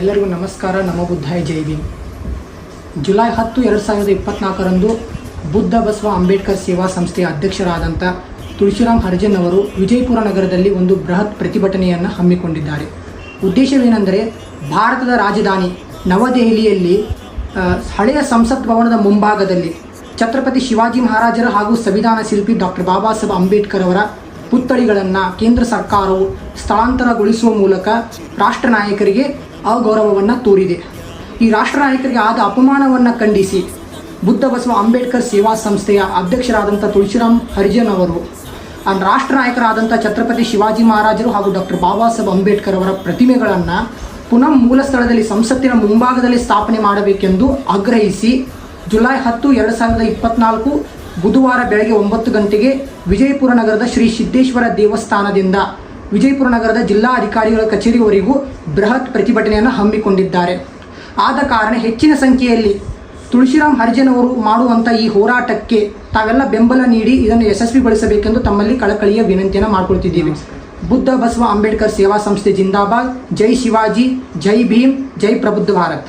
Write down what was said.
ಎಲ್ಲರಿಗೂ ನಮಸ್ಕಾರ. ನಮ ಬುದ್ಧಾಯ ಜೈ ಭೀಮ್. ಜುಲೈ ಹತ್ತು, ಎರಡು ಸಾವಿರದ ಇಪ್ಪತ್ನಾಲ್ಕರಂದು ಬುದ್ಧ ಬಸವ ಅಂಬೇಡ್ಕರ್ ಸೇವಾ ಸಂಸ್ಥೆಯ ಅಧ್ಯಕ್ಷರಾದಂಥ ತುಳಸಿರಾಮ್ ಹರ್ಜನ್ ಅವರು ವಿಜಯಪುರ ನಗರದಲ್ಲಿ ಒಂದು ಬೃಹತ್ ಪ್ರತಿಭಟನೆಯನ್ನು ಹಮ್ಮಿಕೊಂಡಿದ್ದಾರೆ. ಉದ್ದೇಶವೇನೆಂದರೆ ಭಾರತದ ರಾಜಧಾನಿ ನವದೆಹಲಿಯಲ್ಲಿ ಹಳೆಯ ಸಂಸತ್ ಭವನದ ಮುಂಭಾಗದಲ್ಲಿ ಛತ್ರಪತಿ ಶಿವಾಜಿ ಮಹಾರಾಜರ ಹಾಗೂ ಸಂವಿಧಾನ ಶಿಲ್ಪಿ ಡಾಕ್ಟರ್ ಬಾಬಾ ಸಾಹೇಬ್ ಅಂಬೇಡ್ಕರ್ ಅವರ ಪುತ್ಥಳಿಗಳನ್ನು ಕೇಂದ್ರ ಸರ್ಕಾರವು ಸ್ಥಳಾಂತರಗೊಳಿಸುವ ಮೂಲಕ ರಾಷ್ಟ್ರ ನಾಯಕರಿಗೆ ಅಗೌರವವನ್ನು ತೋರಿದೆ. ಈ ರಾಷ್ಟ್ರ ನಾಯಕರಿಗೆ ಆದ ಅಪಮಾನವನ್ನು ಖಂಡಿಸಿ ಬುದ್ಧ ಬಸವ ಅಂಬೇಡ್ಕರ್ ಸೇವಾ ಸಂಸ್ಥೆಯ ಅಧ್ಯಕ್ಷರಾದಂಥ ತುಳಸಿರಾಮ್ ಹರಿಜನ್ ಅವರು, ಆ ರಾಷ್ಟ್ರ ನಾಯಕರಾದಂಥ ಛತ್ರಪತಿ ಶಿವಾಜಿ ಮಹಾರಾಜರು ಹಾಗೂ ಡಾಕ್ಟರ್ ಬಾಬಾ ಸಾಹೇಬ್ ಅಂಬೇಡ್ಕರ್ ಅವರ ಪ್ರತಿಮೆಗಳನ್ನು ಪುನಃ ಮೂಲ ಸ್ಥಳದಲ್ಲಿ ಸಂಸತ್ತಿನ ಮುಂಭಾಗದಲ್ಲಿ ಸ್ಥಾಪನೆ ಮಾಡಬೇಕೆಂದು ಆಗ್ರಹಿಸಿ ಜುಲೈ ಹತ್ತು, ಎರಡು ಸಾವಿರದ ಇಪ್ಪತ್ನಾಲ್ಕು ಬುಧವಾರ ಬೆಳಗ್ಗೆ ಒಂಬತ್ತು ಗಂಟೆಗೆ ವಿಜಯಪುರ ನಗರದ ಶ್ರೀ ಸಿದ್ದೇಶ್ವರ ದೇವಸ್ಥಾನದಿಂದ ವಿಜಯಪುರ ನಗರದ ಜಿಲ್ಲಾ ಅಧಿಕಾರಿಗಳ ಕಚೇರಿವರೆಗೂ ಬೃಹತ್ ಪ್ರತಿಭಟನೆಯನ್ನು ಹಮ್ಮಿಕೊಂಡಿದ್ದಾರೆ. ಆದ ಕಾರಣ ಹೆಚ್ಚಿನ ಸಂಖ್ಯೆಯಲ್ಲಿ ತುಳಸಿರಾಮ್ ಹರಿಜನ್ ಅವರು ಮಾಡುವಂಥ ಈ ಹೋರಾಟಕ್ಕೆ ತಾವೆಲ್ಲ ಬೆಂಬಲ ನೀಡಿ ಇದನ್ನು ಯಶಸ್ವಿಗೊಳಿಸಬೇಕೆಂದು ತಮ್ಮಲ್ಲಿ ಕಳಕಳಿಯ ವಿನಂತಿಯನ್ನು ಮಾಡಿಕೊಳ್ತಿದ್ದೀವಿ. ಬುದ್ಧ ಬಸವ ಅಂಬೇಡ್ಕರ್ ಸೇವಾ ಸಂಸ್ಥೆ ಜಿಂದಾಬಾದ್. ಜೈ ಶಿವಾಜಿ, ಜೈ ಭೀಮ್, ಜೈ ಪ್ರಬುದ್ಧ ಭಾರತ್.